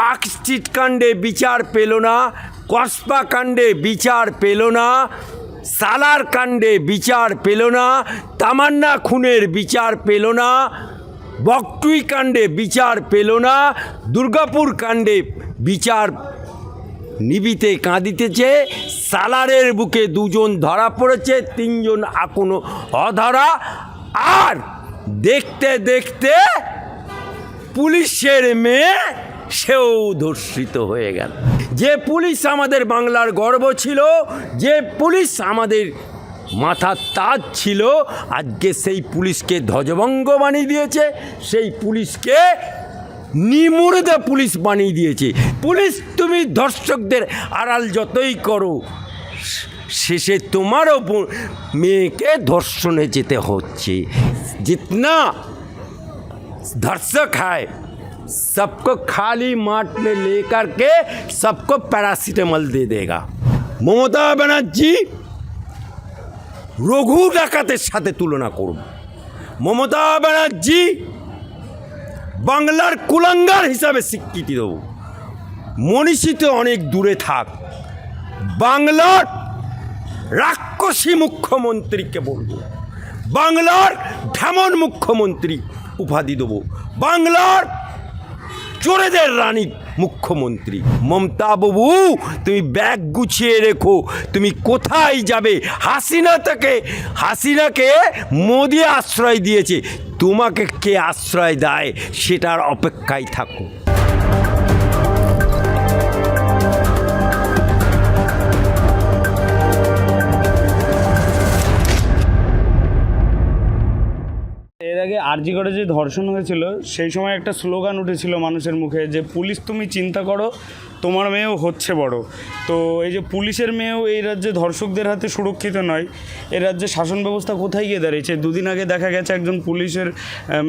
Park street কাণ্ডে বিচার পেল না কসবা কাণ্ডে বিচার পেল না, সালার কাণ্ডে বিচার পেল না, তামান্না খুনের বিচার পেল না, বকটুই কাণ্ডে বিচার পেল না, দুর্গাপুর কাণ্ডে বিচার নিবিতে কাঁদিতেছে, সালারের বুকে দুজন ধরা পড়েছে, তিনজন এখনও অধরা। আর দেখতে দেখতে পুলিশের মেয়ে সেও ধর্ষিত হয়ে গেল। যে পুলিশ আমাদের বাংলার গর্ব ছিল, যে পুলিশ আমাদের মাথার তাজ ছিল, আজকে সেই পুলিশকে ধ্বজভঙ্গ বানিয়ে দিয়েছে, সেই পুলিশকে নিমুরদে পুলিশ বানিয়ে দিয়েছে। পুলিশ, তুমি ধর্ষকদের আড়াল যতই করো, শেষে তোমার ওপর মেয়েকে ধর্ষণে যেতে হচ্ছে। জিতনা, ধর্ষক হয়। सबको खाली माठ में लेकर के सबको पैरासीटामल दे देगा মমতা ব্যানার্জি রঘু ডাকাতের সাথে তুলনা করুন মমতা ব্যানার্জি বাংলার কুলাঙ্গার হিসাবে স্বীকৃতি দেব মনীষীতে অনেক দূরে থাক বাংলার রাক্ষসী মুখ্যমন্ত্রীকে বলবো বাংলার ঢেমন মুখ্যমন্ত্রী উপাধি দেবো বাংলার চোরেদের রানী, মুখ্যমন্ত্রী। মমতা বাবু, তুমি ব্যাগ গুছিয়ে রেখো। তুমি কোথায় যাবে? হাসিনা তাকে, হাসিনাকে মোদি আশ্রয় দিয়েছে। তোমাকে কে আশ্রয় দেয়? সেটার অপেক্ষায় থাকো। আরজি করে যে ধর্ষণ হয়েছিল, সেই সময় একটা স্লোগান উঠেছিল মানুষের মুখে যে, পুলিশ তুমি চিন্তা করো, তোমার মেয়েও হচ্ছে বড়। তো এই যে পুলিশের মেয়েও এই রাজ্যে ধর্ষকদের হাতে সুরক্ষিত নয়, এ রাজ্যে শাসন ব্যবস্থা কোথায় গিয়ে দাঁড়িয়েছে? দুদিন আগে দেখা গেছে একজন পুলিশের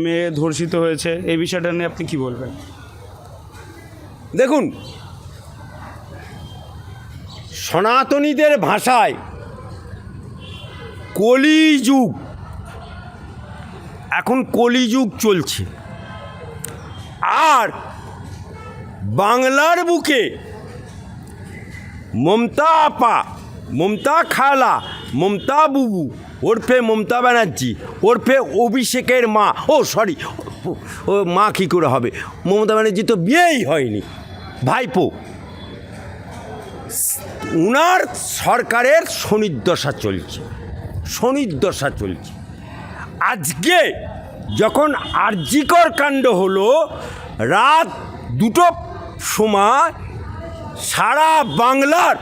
মেয়ে ধর্ষিত হয়েছে। এই বিষয়টা নিয়ে আপনি কি বলবেন? দেখুন, সনাতনীদের ভাষায় কলিযুগ এখন কলিযুগ চলছে। আর বাংলার বুকে মমতা আপা, মমতা খালা, মমতা বুবু, ওরফে মমতা ব্যানার্জি, ওরফে অভিষেকের মা, ও সরি, ও মা কী করে হবে? মমতা ব্যানার্জি তো বিয়েই হয়নি। ভাইপো, উনার সরকারের শনির্দশা চলছে শনির্দশা চলছে। আজকে যখন আর্জিকর কাণ্ড হলো, রাত দুটো সময় সারা বাংলার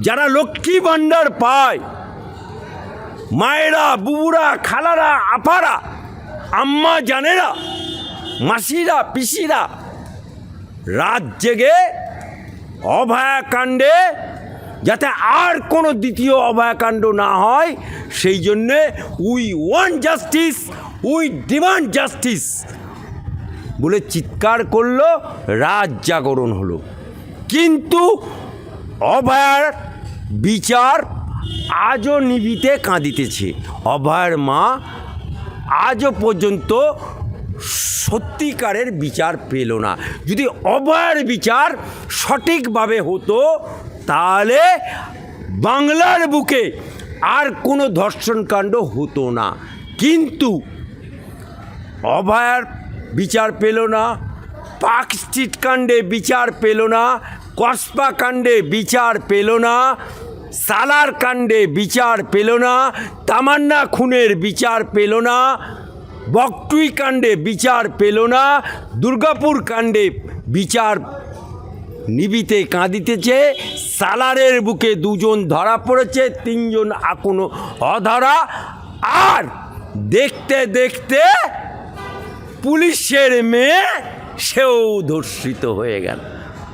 যারা লক্ষ্মী ভাণ্ডার পায়, মায়েরা, বুবুরা, খালারা, আপারা, আম্মা জানেরা, মাসিরা, পিসিরা, রাত জেগে অভয়াকাণ্ডে যাতে আর কোনো দ্বিতীয় অভয়াকাণ্ড না হয়, সেই জন্যে we want justice we demand justice বলে চিৎকার করল রাত জাগরণ হলো। কিন্তু অভয়ার বিচার আজও নিবিতে কাঁদিতেছে। অভয়ার মা আজও পর্যন্ত সত্যিকারের বিচার পেল না। যদি অভয়ার বিচার সঠিকভাবে হতো তাহলে বাংলার বুকে আর কোনো ধর্ষণকাণ্ড হতো না। কিন্তু অভয়ার বিচার পেল না পার্ক স্ট্রিট কাণ্ডে বিচার পেল না, কসবা কাণ্ডে বিচার পেল না, সালার কাণ্ডে বিচার পেল না, তামান্না খুনের বিচার পেল না, বকটুই কাণ্ডে বিচার পেল না, দুর্গাপুর কাণ্ডে বিচার নিবিতে কাঁদিতেছে, সালারের বুকে দুজন ধরা পড়েছে, তিনজন এখনও অধরা। আর দেখতে দেখতে পুলিশের মেয়ে সেও ধর্ষিত হয়ে গেল।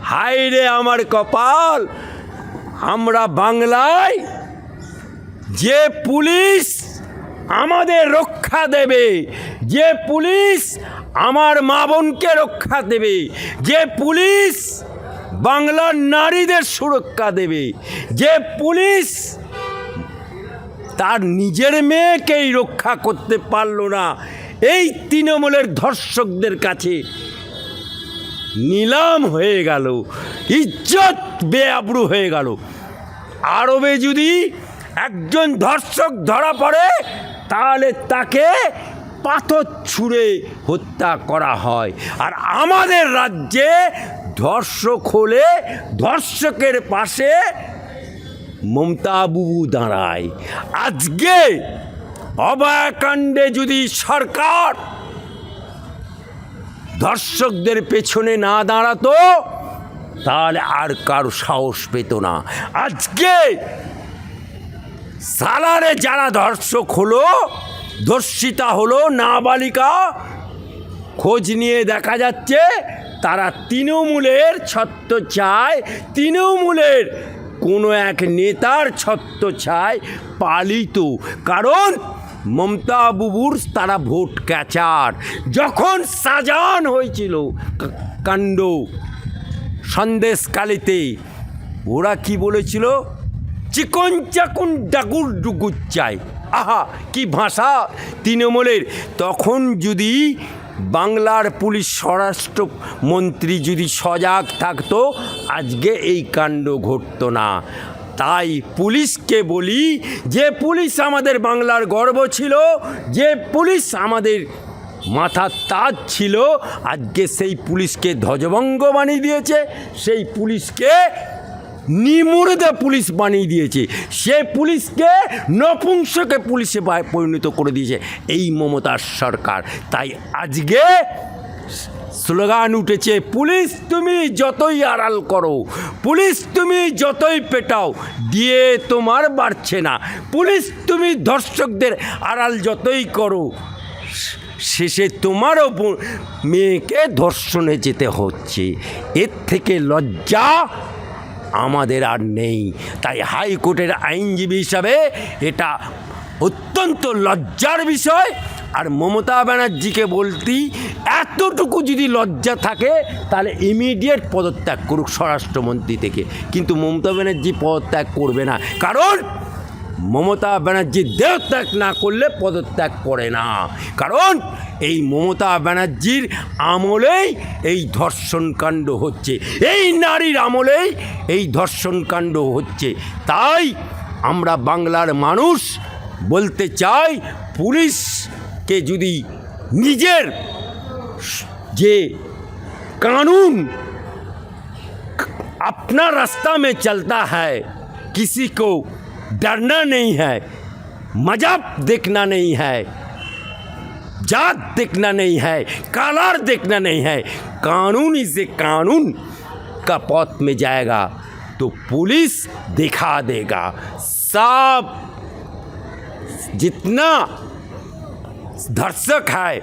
হায় রে আমার কপাল, আমরা বাংলায় যে পুলিশ আমাদের রক্ষা দেবে, যে পুলিশ আমার মা বোনকে রক্ষা দেবে, যে পুলিশ বাংলার নারীদের সুরক্ষা দেবে। যে পুলিশ তার নিজের মেয়েকেই রক্ষা করতে পারল না, এই তৃণমূলের ধর্ষকদের কাছে নিলাম হয়ে গেল, ইজ্জত বেআবরু হয়ে গেল। আরবে যদি একজন ধর্ষক ধরা পড়ে, তাহলে তাকে পাথর ছুঁড়ে হত্যা করা হয়। আর আমাদের রাজ্যে ধর্ষক হলে ধর্ষকের পাশে মমতা বুবু দাঁড়ায়। আজকে অভয়াকাণ্ডে যদি সরকার দর্শকদের পেছনে না দাঁড়াতো, তাহলে আর কারও সাহস পেত না। আজকে সালারে যারা ধর্ষক হলো, ধর্ষিতা হলো, নাবালিকা, খোঁজ নিয়ে দেখা যাচ্ছে তারা তৃণমূলের ছত্র চায়, তৃণমূলের কোনো এক নেতার ছত্র চায় পালিত। কারণ মমতা বুবুর তারা ভোট ক্যাচার। যখন সাজান হয়েছিল কাণ্ড সন্দেশকালীতে, ওরা কি বলেছিল? চিকন চাকুন ডাকুর ডুকুর চাই আহা, কি ভাষা? তৃণমূলের। তখন যদি বাংলার পুলিশ স্বরাষ্ট্র মন্ত্রী যদি সজাগ থাকতো, আজকে এই কাণ্ড ঘটতো না। তাই পুলিশকে বলি, যে পুলিশ আমাদের বাংলার গর্ব ছিল, যে পুলিশ আমাদের মাথার তাজ ছিল, আজকে সেই পুলিশকে ধ্বজভঙ্গ বানিয়ে দিয়েছে, সেই পুলিশকে নিমুরদে পুলিশ বানিয়ে দিয়েছে। সে পুলিশকে, নপুংসকে পুলিশে পরিণত করে দিয়েছে। এই মমতার সরকার। তাই আজকে স্লোগান উঠেছে, পুলিশ তুমি যতই আড়াল করো, পুলিশ তুমি যতই পেটাও, দিয়ে তোমার বাড়ছে না। পুলিশ তুমি ধর্ষকদের আড়াল যতই করো, শেষে তোমারও মেয়েকে ধর্ষণে যেতে হচ্ছে। এর থেকে লজ্জা আমাদের আর নেই। তাই হাইকোর্টের আইনজীবী হিসাবে এটা অত্যন্ত লজ্জার বিষয়। আর মমতা ব্যানার্জিকে বলতি এতটুকু যদি লজ্জা থাকে, তাহলে ইমিডিয়েট পদত্যাগ করুক স্বরাষ্ট্রমন্ত্রী থেকে। কিন্তু মমতা ব্যানার্জি পদত্যাগ করবে না। কারণ মমতা ব্যানার্জি দেহত্যাগ না করলে পদত্যাগ করে না কারণ এই মমতা ব্যানার্জির আমলেই এই ধর্ষণকাণ্ড হচ্ছে এই নারীর আমলেই এই ধর্ষণকাণ্ড হচ্ছে তাই আমরা বাংলার মানুষ বলতে চাই পুলিশকে যদি নিজের যে কানুন अपना रास्ता में चलता है किसी को डरना नहीं है। मज़ाक देखना नहीं है। जात देखना नहीं है। कालार देखना नहीं है। कानून इसे कानून का पथ में जाएगा तो पुलिस दिखा देगा। सब जितना धर्षक है,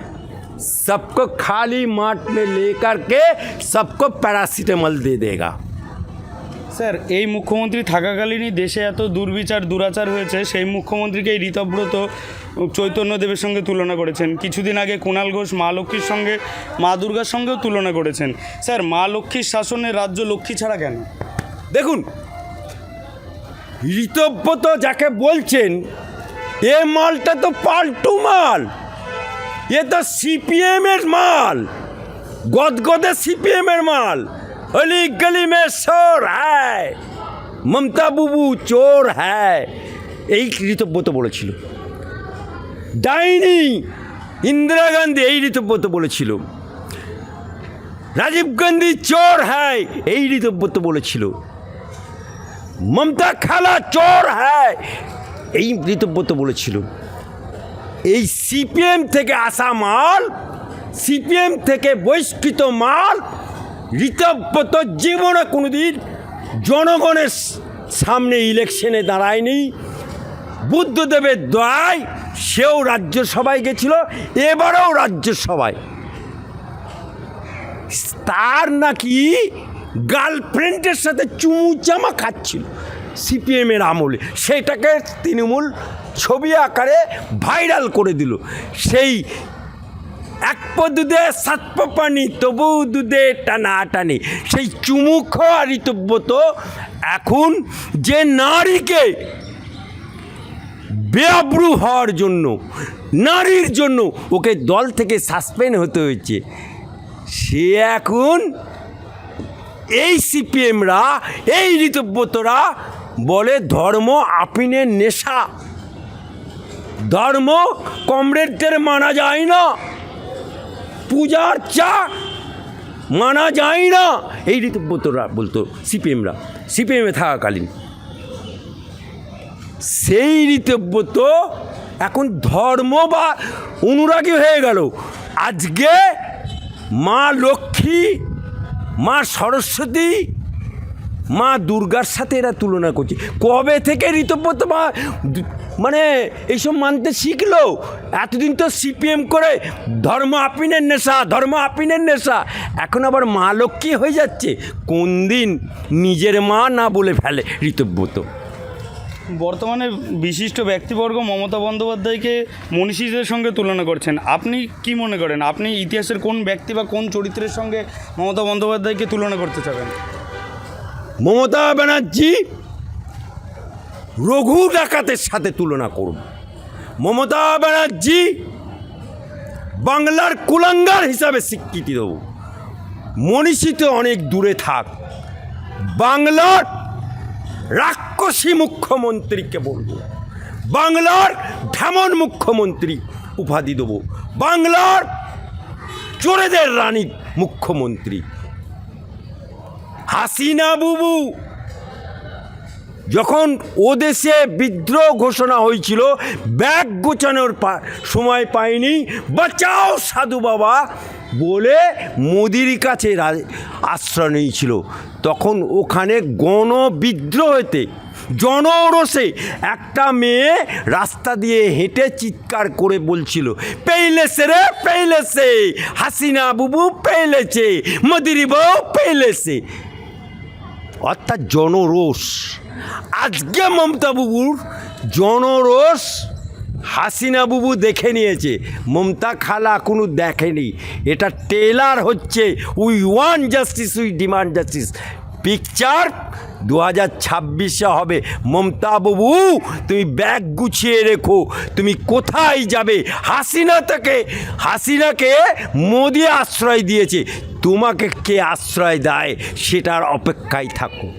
सबको खाली माठ में लेकर के सबको पैरासीटामल दे देगा। স্যার, এই মুখ্যমন্ত্রী থাকাকালীনই দেশে এত দুর্বিচার, দুরাচার হয়েছে, সেই মুখ্যমন্ত্রীকে এই ঋতব্রত চৈতন্যদেবের সঙ্গে তুলনা করেছেন। কিছুদিন আগে কুণাল ঘোষ মা লক্ষ্মীর সঙ্গে, মা দুর্গার সঙ্গেও তুলনা করেছেন। স্যার, মা লক্ষ্মীর শাসনে রাজ্য লক্ষ্মী ছাড়া কেন? দেখুন ঋতব্রত যাকে বলছেন, এ মালটা তো পাল্টু মাল। এ তো সিপিএম এর মাল। গদগদে সিপিএম এর মাল। অলি গলি মে চোর হ্যায়, মমতা বুবু চোর হ্যায়। এই ঋতব্রত বলেছিল। ডাইনি ইন্দিরা গান্ধী এই ঋতব্রত বলেছিল। রাজীব গান্ধী চোর হ্যায়, এই ঋতব্রত বলেছিল। মমতা খালা চোর হ্যায়, এই ঋতব্রত বলেছিল। এই সিপিএম থেকে আসা মাল, সিপিএম থেকে বহিষ্কৃত মাল ঋতব্রত জীবনে কোনোদিন জনগণের সামনে ইলেকশনে দাঁড়ায়নি। বুদ্ধদেবের দয়ায় সেও রাজ্যসভায় গেছিল, এবারেও রাজ্যসভায়। তার নাকি গার্লফ্রেন্ডের সাথে চুমু চামা খাচ্ছিল সিপিএমের আমলে। সেটাকে তৃণমূল ছবি আকারে ভাইরাল করে দিল। সেই এক পো দুধে, সাত পো পানি তবু দুধে টানা টানি সেই চুমু খাওয়া ঋতব্রত এখন যে নারীকে বেআব্রু হওয়ার জন্য, নারীর জন্য ওকে দল থেকে সাসপেন্ড হতে হয়েছে। সে এখন এই সিপিএমরা, এই ঋতব্রতরা বলে ধর্ম আপিনের নেশা। ধর্ম কমরেডদের মানা যায় না। পূজার চা মানা যায় না। এই ঋতব্রতরা বলতো সিপিএমরা। সিপিএমে থাকাকালীন। সেই ঋতব্রত এখন ধর্ম বা অনুরাগী হয়ে গেল। আজকে মা লক্ষ্মী, মা সরস্বতী মা দুর্গার সাথে এরা তুলনা করছে। কবে থেকে ঋতব্রত মা মানে এইসব মানতে শিখলো? এতদিন তো সিপিএম করে ধর্ম আপিনের নেশা, ধর্ম আপিনের নেশা। এখন আবার মা লক্ষ্মী হয়ে যাচ্ছে। কোন দিন নিজের মা না বলে ফেলে ঋতব্রত? বর্তমানে বিশিষ্ট ব্যক্তিবর্গ মমতা বন্দ্যোপাধ্যায়কে মনীষীদের সঙ্গে তুলনা করছেন। আপনি কি মনে করেন? আপনি ইতিহাসের কোন ব্যক্তি বা কোন চরিত্রের সঙ্গে মমতা বন্দ্যোপাধ্যায়কে তুলনা করতে চাবেন? মমতা ব্যানার্জি রঘু ডাকাতের সাথে তুলনা করুন। মমতা ব্যানার্জি বাংলার কুলাঙ্গার হিসাবে স্বীকৃতি দেব। মনীষী তো অনেক দূরে থাক। বাংলার রাক্ষসী মুখ্যমন্ত্রীকে বলব। বাংলার ঢেমন মুখ্যমন্ত্রী উপাধি দেবো। বাংলার চোরেদের রানী মুখ্যমন্ত্রী। হাসিনা বুবু। যখন ও দেশে বিদ্রোহ ঘোষণা হয়েছিল, ব্যাগ গোছানোর সময় পায়নি বাঁচাও সাধু বাবা বলে মোদির কাছে আশ্রয় নিয়েছিল। তখন ওখানে গণবিদ্রোহেতে জনরসে একটা মেয়ে রাস্তা দিয়ে হেঁটে চিৎকার করে বলছিল, পেইলেছে রে, পেইলেছে। হাসিনা বুবু পেইলেছে। মোদির বউ পেইলেছে। অর্থাৎ জনরোষ। আজকে মমতা বুবুর জনরোষ হাসিনা বুবু দেখে নিয়েছে। মমতা খালা কোনো দেখেনি। এটা টেলার হচ্ছে we want justice we demand justice picture দু হাজার ছাব্বিশে হবে। মমতা বাবু তুমি ব্যাগ গুছিয়ে রেখো। তুমি কোথায় যাবে? হাসিনা থেকে হাসিনাকে মোদি আশ্রয় দিয়েছে। তোমাকে কে আশ্রয় দেয়? সেটার অপেক্ষায় থাকো।